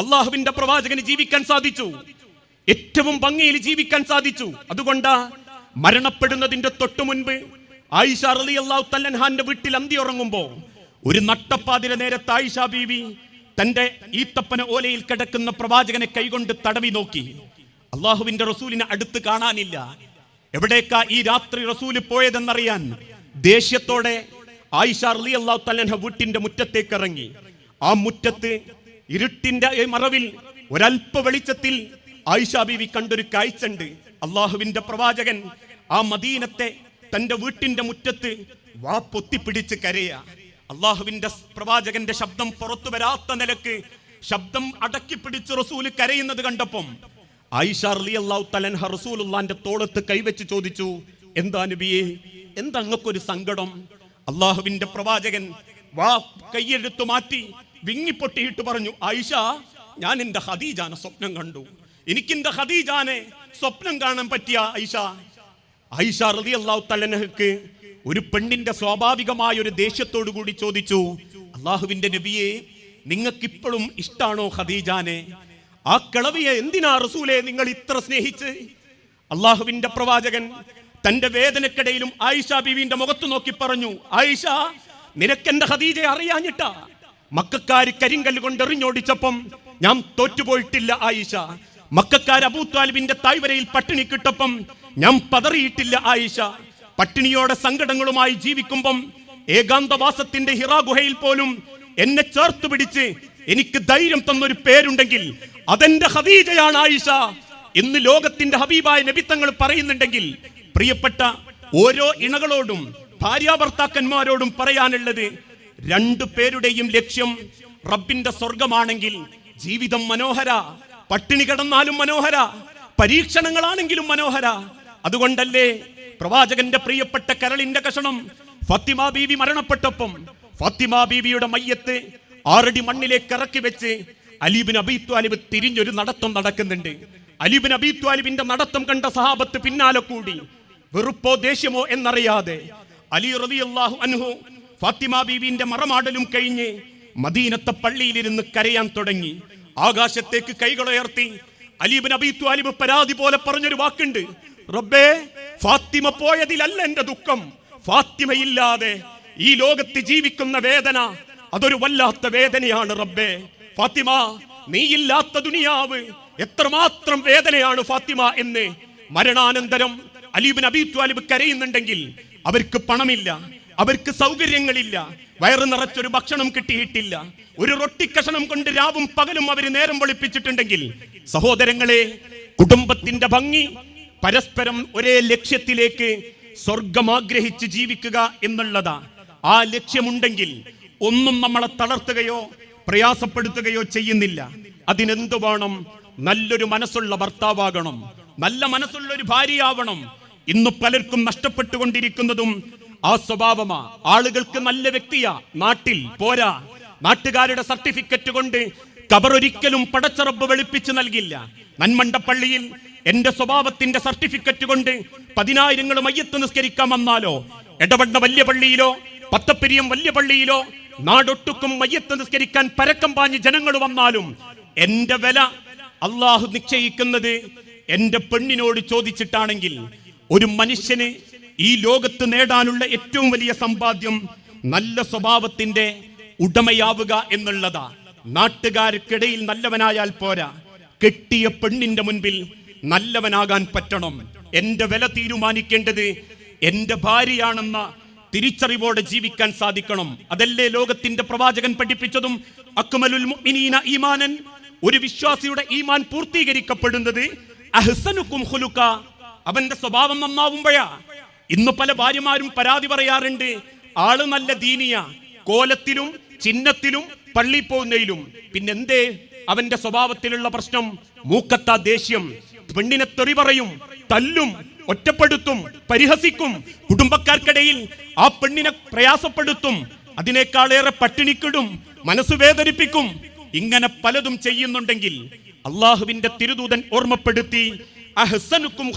അള്ളാഹുവിന്റെ പ്രവാചകന് ജീവിക്കാൻ സാധിച്ചു. ഏറ്റവും ഭംഗിയിൽ ജീവിക്കാൻ സാധിച്ചു. അതുകൊണ്ടാ മരണപ്പെടുന്നതിന്റെ തൊട്ടു മുൻപ് ആയിഷ റലി അള്ളാഹു തല്ലൻഹാന്റെ വീട്ടിൽ അന്തി ഉറങ്ങുമ്പോ ഒരു നട്ടപ്പാതിര നേരത്ത് ആയിഷ ബീവി തന്റെ ഈത്തപ്പന ഓലയിൽ കിടക്കുന്ന പ്രവാചകനെ കൈകൊണ്ട് തടവി നോക്കി. അള്ളാഹുവിന്റെ റസൂലിനെ അടുത്ത് കാണാനില്ല. എവിടേക്കാ ഈ രാത്രി റസൂൽ പോയതെന്നറിയാൻ ദേഷ്യത്തോടെ ആയിഷ റലി അള്ളാഹു തല്ലൻഹ വീട്ടിന്റെ മുറ്റത്തേക്ക് ഇറങ്ങി. ആ മുറ്റത്ത് ഇരുട്ടിന്റെ മറവിൽ ഒരല്പ വെളിച്ചത്തിൽ ആയിഷ ബീവി കണ്ടൊരു കാഴ്ചണ്ട് അള്ളാഹുവിന്റെ പ്രവാചകൻ ആ മദീനത്തെ തന്റെ വീട്ടിന്റെ മുറ്റത്ത് വാ പൊത്തിപ്പിടിച്ച് കരയ. അള്ളാഹുവിന്റെ പ്രവാചകന്റെ ശബ്ദം പുറത്തു വരാത്ത നിലയ്ക്ക് ശബ്ദം അടക്കി പിടിച്ച് റസൂൽ കരയുന്നത് കണ്ടപ്പം ആയിഷ അലി അള്ളാഹു തലൻഹ റസൂലുള്ളാന്റെ തോളത്ത് കൈവച്ച് ചോദിച്ചു എന്താ നബിയെ എന്താ അങ്ങക്കൊരു സങ്കടം? അള്ളാഹുവിന്റെ പ്രവാചകൻ വാ കൈയെടുത്തു മാറ്റി വിങ്ങിപ്പൊട്ടിയിട്ട് പറഞ്ഞു ആയിഷ ഞാൻ എന്റെ ഹദീജാനെ സ്വപ്നം കണ്ടു. എനിക്കെന്റെ ഹദീജാനെ സ്വപ്നം കാണാൻ പറ്റിയ ആയിഷ. ആയിഷ റതി അള്ളാഹു തലനഹക്ക് ഒരു പെണ്ണിന്റെ സ്വാഭാവികമായ ഒരു ദേഷ്യത്തോടു കൂടി ചോദിച്ചു അള്ളാഹുവിന്റെ നബിയെ നിങ്ങൾക്ക് ഇപ്പോഴും ഇഷ്ടാണോ ഖദീജാനെ? ആ കിളവിയെ എന്തിനാ റസൂലെ നിങ്ങൾ ഇത്ര സ്നേഹിച്ച്? അള്ളാഹുവിന്റെ പ്രവാചകൻ തന്റെ വേദനക്കിടയിലും ആയിഷ ബീവിന്റെ മുഖത്ത് നോക്കി പറഞ്ഞു ആയിഷ നിനക്കെന്റെ ഖദീജയെ അറിയാഞ്ഞിട്ടാ? മക്കാര് കരിങ്കല്ല് കൊണ്ട് എറിഞ്ഞോടിച്ചപ്പം ഞാൻ തോറ്റുപോയിട്ടില്ല ആയിഷ. മക്കാർ അബൂ താലിബിന്റെ തായ്വരയിൽ പട്ടിണി കിട്ടപ്പം ഞാൻ പതറിയിട്ടില്ല ആയിഷ. പട്ടിണിയോടെ സങ്കടങ്ങളുമായി ജീവിക്കുമ്പം ഏകാന്തവാസത്തിന്റെ ഹിറാ ഗുഹയിൽ പോലും എന്നെ ചേർത്ത് പിടിച്ച് എനിക്ക് ധൈര്യം തന്നൊരു പേരുണ്ടെങ്കിൽ അതെന്റെ ഹദീജയാണ് ആയിഷ. എന്ന് ലോകത്തിന്റെ ഹബീബായ നബിത്തങ്ങൾ പറയുന്നുണ്ടെങ്കിൽ പ്രിയപ്പെട്ട ഓരോ ഇണകളോടും ഭാര്യാഭർത്താക്കന്മാരോടും പറയാനുള്ളത് രണ്ടു പേരുടെയും ലക്ഷ്യം റബ്ബിന്റെ സ്വർഗമാണെങ്കിൽ ജീവിതം മനോഹര പട്ടിണി കിടന്നാലും മനോഹര പരീക്ഷണങ്ങളാണെങ്കിലും മനോഹര. അതുകൊണ്ടല്ലേ പ്രവാചകന്റെ പ്രിയപ്പെട്ട കരളിന്റെ കഷണം ഫത്തിമ ബീവി മരണപ്പെട്ടപ്പം ഫത്തിമ ബീവിയുടെ മയ്യത്ത് ആറടി മണ്ണിലേക്ക് ഇറക്കി വെച്ച് അലീബിൻ അബീത്വാലിബ് തിരിഞ്ഞൊരു നടത്തം നടക്കുന്നുണ്ട്. അലീബിൻ അബീത്വാലിബിന്റെ നടത്തം കണ്ട സഹാബത്ത് പിന്നാലെ കൂടി വെറുപ്പോ ദേഷ്യമോ എന്നറിയാതെ അലി റളിയല്ലാഹു അൻഹു ഫാത്തിമ ബീവിന്റെ മറമാടലും കഴിഞ്ഞ് മദീനത്തെ പള്ളിയിലിരുന്ന് കരയാൻ തുടങ്ങി. ആകാശത്തേക്ക് കൈകളുയർത്തി അലീബ് അബീ ത്വാലിബ് പരാതി പോലെ പറഞ്ഞൊരു വാക്കുണ്ട്. റബ്ബേ ഫാത്തിമ പോയതിലല്ല എന്റെ ദുഃഖം. ഫാത്തിമയില്ലാതെ ഈ ലോകത്ത് ജീവിക്കുന്ന വേദന അതൊരു വല്ലാത്ത വേദനയാണ് റബ്ബേ. ഫാത്തിമ നീയില്ലാത്ത ദുനിയാവ് എത്രമാത്രം വേദനയാണ് ഫാത്തിമ എന്ന് മരണാനന്തരം അലീബ് അബീ ത്വാലിബ് കരയുന്നുണ്ടെങ്കിൽ അവർക്ക് പണമില്ല. അവർക്ക് സൗകര്യങ്ങളില്ല. വയറ് നിറച്ചൊരു ഭക്ഷണം കിട്ടിയിട്ടില്ല. ഒരു റൊട്ടി കഷണം കൊണ്ട് രാവും പകലും അവർ നേരം വെളുപ്പിച്ചിട്ടുണ്ടെങ്കിൽ സഹോദരങ്ങളെ കുടുംബത്തിന്റെ ഭംഗി പരസ്പരം ഒരേ ലക്ഷ്യത്തിലേക്ക് സ്വർഗം ആഗ്രഹിച്ച് ജീവിക്കുക എന്നുള്ളതാ. ആ ലക്ഷ്യമുണ്ടെങ്കിൽ ഒന്നും നമ്മളെ തളർത്തുകയോ പ്രയാസപ്പെടുത്തുകയോ ചെയ്യുന്നില്ല. അതിനെന്തു വേണം? നല്ലൊരു മനസ്സുള്ള ഭർത്താവാകണം. നല്ല മനസ്സുള്ള ഒരു ഭാര്യയാവണം. ഇന്ന് പലർക്കും നഷ്ടപ്പെട്ടുകൊണ്ടിരിക്കുന്നതും ആ സ്വഭാവമാ. ആളുകൾക്ക് നല്ല വ്യക്തിയാ. നാട്ടിൽ പോരാ. നാട്ടുകാരുടെ സർട്ടിഫിക്കറ്റ് കൊണ്ട് കബറൊരിക്കലും പടച്ചറബ് വെളുപ്പിച്ച് നൽകില്ല. നന്മണ്ടപ്പള്ളിയിൽ എന്റെ സ്വഭാവത്തിന്റെ സർട്ടിഫിക്കറ്റ് കൊണ്ട് പതിനായിരങ്ങൾ മയ്യത്ത് നിസ്കരിക്കാൻ വന്നാലോ? എടവണ്ണ വലിയ പള്ളിയിലോ? പത്തപ്പെരിയം വലിയ പള്ളിയിലോ? നാടൊട്ടുക്കും മയ്യത്ത് നിസ്കരിക്കാൻ പരക്കം പാഞ്ഞ് ജനങ്ങൾ വന്നാലും എന്റെ വില അള്ളാഹു നിശ്ചയിക്കുന്നത് എന്റെ പെണ്ണിനോട് ചോദിച്ചിട്ടാണെങ്കിൽ ഒരു മനുഷ്യന് ഈ ലോകത്ത് നേടാനുള്ള ഏറ്റവും വലിയ സമ്പാദ്യം നല്ല സ്വഭാവത്തിന്റെ ഉടമയാവുക എന്നുള്ളതാ. നാട്ടുകാർക്കിടയിൽ നല്ലവനായാൽ പോരാ. കെട്ടിയ പെണ്ണിന്റെ മുൻപിൽ നല്ലവനാകാൻ പറ്റണം. എന്റെ വില തീരുമാനിക്കേണ്ടത് എന്റെ ഭാര്യയാണെന്ന തിരിച്ചറിവോടെ ജീവിക്കാൻ സാധിക്കണം. അതല്ലേ ലോകത്തിന്റെ പ്രവാചകൻ പഠിപ്പിച്ചതും അക്മലുൽ മുഅ്മിനീന ഈമാനൻ? ഒരു വിശ്വാസിയുടെ ഈമാൻ പൂർത്തീകരിക്കപ്പെടുന്നത് അഹ്സനുക്കും ഖുലുക അവന്റെ സ്വഭാവം നന്നാവുമ്പോഴാ. ഇന്ന് പല ഭാര്യമാരും പരാതി പറയാറുണ്ട്. ആൾ നല്ല ദീനിയ. കോലത്തിലും ചിഹ്നത്തിലും പള്ളി പോകുന്നതിലും. പിന്നെന്തേ? അവന്റെ സ്വഭാവത്തിലുള്ള പ്രശ്നം മൂക്കത്ത ദേഷ്യം. പെണ്ണിനെ തെറി പറയും തല്ലും ഒറ്റപ്പെടുത്തും പരിഹസിക്കും. കുടുംബക്കാർക്കിടയിൽ ആ പെണ്ണിനെ പ്രയാസപ്പെടുത്തും. അതിനേക്കാളേറെ പട്ടിണിക്കിടും മനസ്സ് വേദനിപ്പിക്കും. ഇങ്ങനെ പലതും ചെയ്യുന്നുണ്ടെങ്കിൽ അള്ളാഹുവിന്റെ തിരുദൂതൻ ഓർമ്മപ്പെടുത്തി അഹ്സനുക്കും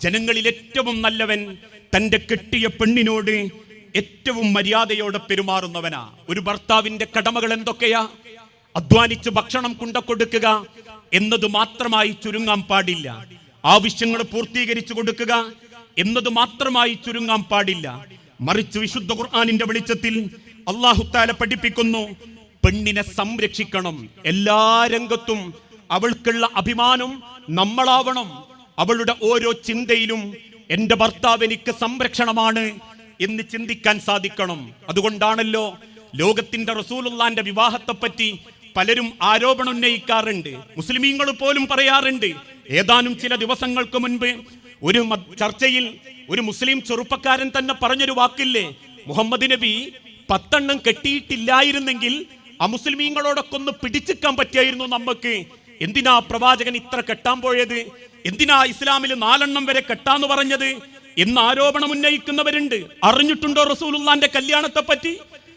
ജനങ്ങളിൽ ഏറ്റവും നല്ലവൻ തന്റെ കെട്ടിയ പെണ്ണിനോട് ഏറ്റവും മര്യാദയോടെ പെരുമാറുന്നവനാ. ഒരു ഭർത്താവിന്റെ കടമകൾ എന്തൊക്കെയാ? അധ്വാനിച്ച് ഭക്ഷണം കൊണ്ട കൊടുക്കുക എന്നത് മാത്രമായി ചുരുങ്ങാൻ പാടില്ല. ആവശ്യങ്ങൾ പൂർത്തീകരിച്ചു കൊടുക്കുക എന്നത് മാത്രമായി ചുരുങ്ങാൻ പാടില്ല. മറിച്ച് വിശുദ്ധ ഖുർആാനിന്റെ വെളിച്ചത്തിൽ അള്ളാഹുത്താല പഠിപ്പിക്കുന്നു പെണ്ണിനെ സംരക്ഷിക്കണം. എല്ലാ രംഗത്തും അവൾക്കുള്ള അഭിമാനം നമ്മളാവണം. അവളുടെ ഓരോ ചിന്തയിലും എന്റെ ഭർത്താവ് എനിക്ക് സംരക്ഷണമാണ് എന്ന് ചിന്തിക്കാൻ സാധിക്കണം. അതുകൊണ്ടാണല്ലോ ലോകത്തിന്റെ റസൂലുള്ളാന്റെ വിവാഹത്തെപ്പറ്റി പലരും ആരോപണം ഉന്നയിക്കാറുണ്ട്. മുസ്ലിമീങ്ങൾ പോലും പറയാറുണ്ട്. ഏതാനും ചില ദിവസങ്ങൾക്ക് മുൻപ് ഒരു ചർച്ചയിൽ ഒരു മുസ്ലിം ചെറുപ്പക്കാരൻ തന്നെ പറഞ്ഞൊരു വാക്കില്ലേ? മുഹമ്മദ് നബി പത്തെണ്ണം കെട്ടിയിട്ടില്ലായിരുന്നെങ്കിൽ അമുസ്ലിമീങ്ങളോടൊക്കെ ഒന്ന് പിടിച്ചിക്കാൻ പറ്റിയായിരുന്നു നമുക്ക് എന്തിനാ പ്രവാചകൻ ഇത്ര കെട്ടാൻ പോയത്? എന്തിനാ ഇസ്ലാമിൽ നാലെണ്ണം വരെ കെട്ടാന്ന് പറഞ്ഞത്? എന്ന് ആരോപണം ഉന്നയിക്കുന്നവരുണ്ട്. അറിഞ്ഞിട്ടുണ്ടോ റസൂലുള്ളാന്റെ കല്യാണത്തെ പറ്റി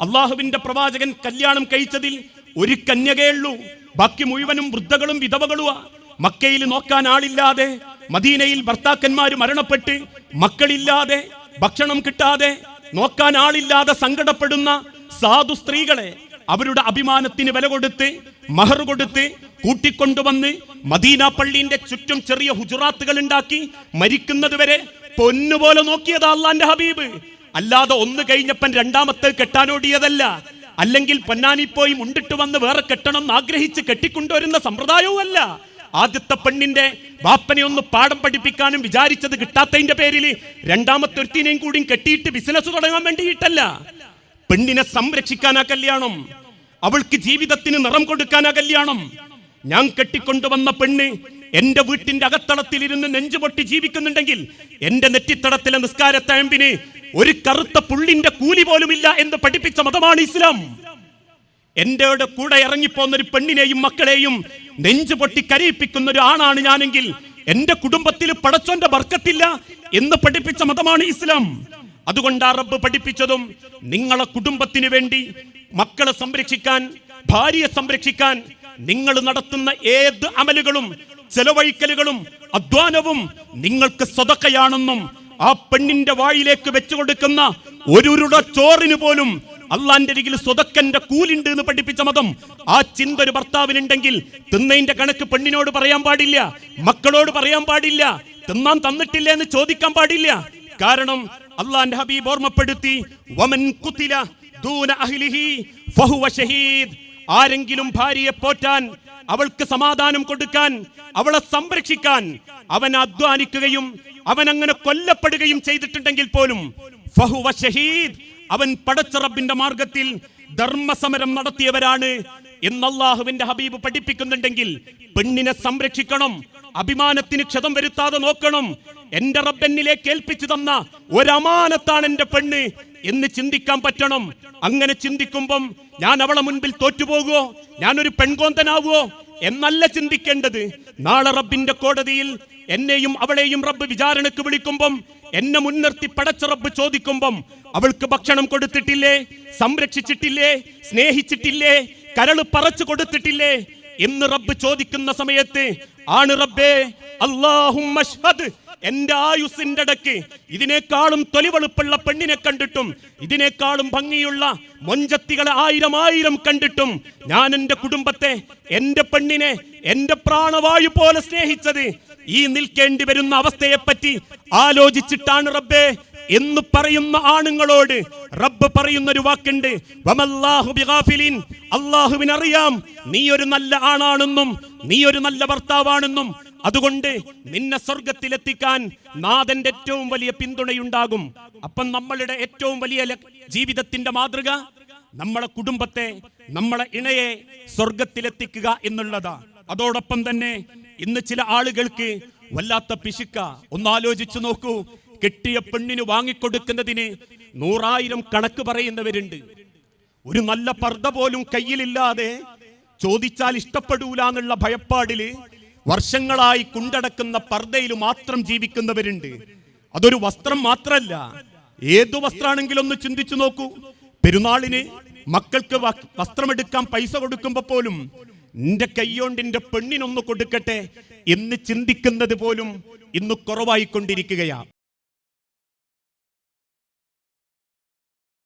അള്ളാഹുവിന്റെ പ്രവാചകൻ കല്യാണം കഴിച്ചതിൽ ഒരു കന്യകയുള്ളൂ ബാക്കി മുഴുവനും വൃദ്ധകളും വിധവകളുമാ മക്കയിൽ നോക്കാൻ ആളില്ലാതെ മദീനയിൽ ഭർത്താക്കന്മാർ മരണപ്പെട്ട് മക്കളില്ലാതെ ഭക്ഷണം കിട്ടാതെ നോക്കാൻ ആളില്ലാതെ സങ്കടപ്പെടുന്ന സാധു സ്ത്രീകളെ അവരുടെ അഭിമാനത്തിന് വില കൊടുത്ത് മഹർ കൊടുത്ത് കൂട്ടിക്കൊണ്ടുവന്ന് മദീന പള്ളിന്റെ ചുറ്റും ചെറിയ ഹുജുറാത്തുകൾ ഉണ്ടാക്കി മരിക്കുന്നത് വരെ പൊന്നുപോലെ നോക്കിയതാ അള്ളാന്റെ ഹബീബ്. അല്ലാതെ ഒന്ന് കഴിഞ്ഞപ്പൻ രണ്ടാമത്തെ കെട്ടാനോടിയതല്ല. അല്ലെങ്കിൽ പൊന്നാനി പോയി മുണ്ടിട്ട് വന്ന് വേറെ കെട്ടണം എന്ന് ആഗ്രഹിച്ച് കെട്ടിക്കൊണ്ടുവരുന്ന സമ്പ്രദായവും അല്ല ആദ്യത്തെ പെണ്ണിന്റെ ബാപ്പനെ ഒന്ന് പാഠം പഠിപ്പിക്കാനും വിചാരിച്ചത് കിട്ടാത്തതിന്റെ പേരിൽ രണ്ടാമത്തെ ഒരുത്തിനെയും കൂടിയും കെട്ടിയിട്ട് ബിസിനസ് തുടങ്ങാൻ വേണ്ടിയിട്ടല്ല. പെണ്ണിനെ സംരക്ഷിക്കാനാ കല്യാണം. അവൾക്ക് ജീവിതത്തിന് നിറം കൊടുക്കാനാ കല്യാണം. ഞാൻ കെട്ടിക്കൊണ്ടുവന്ന പെണ്ണ് എന്റെ വീട്ടിന്റെ അകത്തളത്തിൽ ഇരുന്ന് നെഞ്ചുപൊട്ടി ജീവിക്കുന്നുണ്ടെങ്കിൽ എന്റെ നെറ്റിത്തടത്തിലെ നിസ്കാരത്തഴമ്പിന് ഒരു കറുത്ത പുള്ളിന്റെ കൂലി പോലുമില്ല എന്ന് പഠിപ്പിച്ച മതമാണ് ഇസ്ലാം. എന്റെ കൂടെ ഇറങ്ങിപ്പോന്ന ഒരു പെണ്ണിനെയും മക്കളെയും നെഞ്ചുപൊട്ടി കരയിപ്പിക്കുന്ന ഒരു ആണാണ് ഞാനെങ്കിൽ എന്റെ കുടുംബത്തിൽ പടച്ചോന്റെ ബർക്കത്തില്ല എന്ന് പഠിപ്പിച്ച മതമാണ് ഇസ്ലാം. അതുകൊണ്ട് ആ റബ്ബ് പഠിപ്പിച്ചതും നിങ്ങളെ കുടുംബത്തിന് വേണ്ടി മക്കളെ സംരക്ഷിക്കാൻ ഭാര്യയെ സംരക്ഷിക്കാൻ നിങ്ങൾ നടത്തുന്ന ഏത് അമലുകളും ചെലവഴിക്കലുകളും അധ്വാനവും നിങ്ങൾക്ക് സ്വതക്കയാണെന്നും ആ പെണ്ണിന്റെ വായിലേക്ക് വെച്ചു കൊടുക്കുന്ന ഒരുരുട ചോറിന് പോലും അള്ളാന്റെ അരികിൽ സ്വതക്കന്റെ കൂലുണ്ട് എന്ന് പഠിപ്പിച്ച മതം ആ ചിന്ത ഒരു ഭർത്താവിനുണ്ടെങ്കിൽ തിന്നതിന്റെ കണക്ക് പെണ്ണിനോട് പറയാൻ പാടില്ല മക്കളോട് പറയാൻ പാടില്ല തിന്നാൻ തന്നിട്ടില്ല എന്ന് ചോദിക്കാൻ പാടില്ല. കാരണം അള്ളാന്റെ ഹബീബ് ഓർമ്മപ്പെടുത്തി വമൻ കുത്തില ദൂന അഹ്ലിഹി ഫഹുവ ഷഹീദ് ആരെങ്കിലും ഭാര്യയെ പോറ്റാൻ അവൾക്ക് സമാധാനം കൊടുക്കാൻ അവളെ സംരക്ഷിക്കാൻ അവൻ അധ്വാനിക്കുകയും അവൻ അങ്ങനെ കൊല്ലപ്പെടുകയും ചെയ്തിട്ടുണ്ടെങ്കിൽ പോലും ഫഹുവ ഷഹീദ് അവൻ പടച്ചറബിന്റെ മാർഗത്തിൽ ധർമ്മസമരം നടത്തിയവരാണ് എന്ന് ഹബീബ് പഠിപ്പിക്കുന്നുണ്ടെങ്കിൽ പെണ്ണിനെ സംരക്ഷിക്കണം അഭിമാനത്തിന് ക്ഷതം വരുത്താതെ നോക്കണം. എന്റെ റബ്ബെന്നിലേക്ക് ഏൽപ്പിച്ചു തന്ന ഒരമാനത്താണ് എന്റെ പെണ്ണ്. എന്ന് ചിന്തിക്കാൻ പറ്റണം. അങ്ങനെ ചിന്തിക്കുമ്പം ഞാൻ അവളെ മുൻപിൽ തോറ്റുപോകുവോ? ഞാനൊരു പെൺകോന്തനാവുമോ എന്നല്ല ചിന്തിക്കേണ്ടത്. നാളെ റബ്ബിന്റെ കോടതിയിൽ എന്നെയും അവളെയും റബ്ബ് വിചാരണക്ക് വിളിക്കുമ്പം എന്നെ മുൻനിർത്തി പടച്ച റബ്ബ് ചോദിക്കുമ്പം അവൾക്ക് ഭക്ഷണം കൊടുത്തിട്ടില്ലേ? സംരക്ഷിച്ചിട്ടില്ലേ? സ്നേഹിച്ചിട്ടില്ലേ? കരൾ പറച്ചു കൊടുത്തിട്ടില്ലേ? എന്ന് റബ്ബ് ചോദിക്കുന്ന സമയത്ത് ആണ് റബ്ബേ അള്ളാഹു എന്റെ ആയുസിന്റെ ഇടയ്ക്ക് ഇതിനേക്കാളും തൊലിവെളുപ്പുള്ള പെണ്ണിനെ കണ്ടിട്ടും ഇതിനേക്കാളും ഭംഗിയുള്ള മൊഞ്ചത്തികളെ ആയിരം ആയിരം കണ്ടിട്ടും ഞാൻ എന്റെ കുടുംബത്തെ എന്റെ പെണ്ണിനെ എന്റെ പ്രാണവായു പോലെ സ്നേഹിച്ചത് ഈ നിൽക്കേണ്ടി വരുന്ന അവസ്ഥയെപ്പറ്റി ആലോചിച്ചിട്ടാണ് റബ്ബേ എന്ന് പറയുന്ന ആണുങ്ങളോട് റബ്ബ് പറയുന്ന ഒരു വാക്കുണ്ട് അള്ളാഹുവിനറിയാം നീ ഒരു നല്ല ആണാണെന്നും നീ ഒരു നല്ല ഭർത്താവാണെന്നും അതുകൊണ്ട് നിന്നെ സ്വർഗത്തിലെത്തിക്കാൻ നാഥന്റെ ഏറ്റവും വലിയ പിന്തുണയുണ്ടാകും. അപ്പം നമ്മളുടെ ഏറ്റവും വലിയ ജീവിതത്തിന്റെ മാതൃക നമ്മളെ കുടുംബത്തെ നമ്മളെ ഇണയെ സ്വർഗത്തിലെത്തിക്കുക എന്നുള്ളതാ. അതോടൊപ്പം തന്നെ ഇന്ന് ചില ആളുകൾക്ക് വല്ലാത്ത പിശുക്ക. ഒന്നാലോചിച്ചു നോക്കൂ. കെട്ടിയ പെണ്ണിന് വാങ്ങിക്കൊടുക്കുന്നതിന് നൂറായിരം കണക്ക് പറയുന്നവരുണ്ട്. ഒരു നല്ല പർദ്ദ പോലും കയ്യിലില്ലാതെ ചോദിച്ചാൽ ഇഷ്ടപ്പെടൂല എന്നുള്ള ഭയപ്പാടിൽ വർഷങ്ങളായി കുണ്ടടക്കുന്ന പർദ്ദയിൽ മാത്രം ജീവിക്കുന്നവരുണ്ട്. അതൊരു വസ്ത്രം മാത്രല്ല. ഏതു വസ്ത്രാണെങ്കിലും ഒന്ന് ചിന്തിച്ചു നോക്കൂ. പെരുന്നാളിന് മക്കൾക്ക് വസ്ത്രമെടുക്കാൻ പൈസ കൊടുക്കുമ്പോ പോലും നിന്റെ കൈയോണ്ട് എന്റെ പെണ്ണിനൊന്ന് കൊടുക്കട്ടെ എന്ന് ചിന്തിക്കുന്നത് പോലും ഇന്ന് കുറവായിക്കൊണ്ടിരിക്കുകയാ.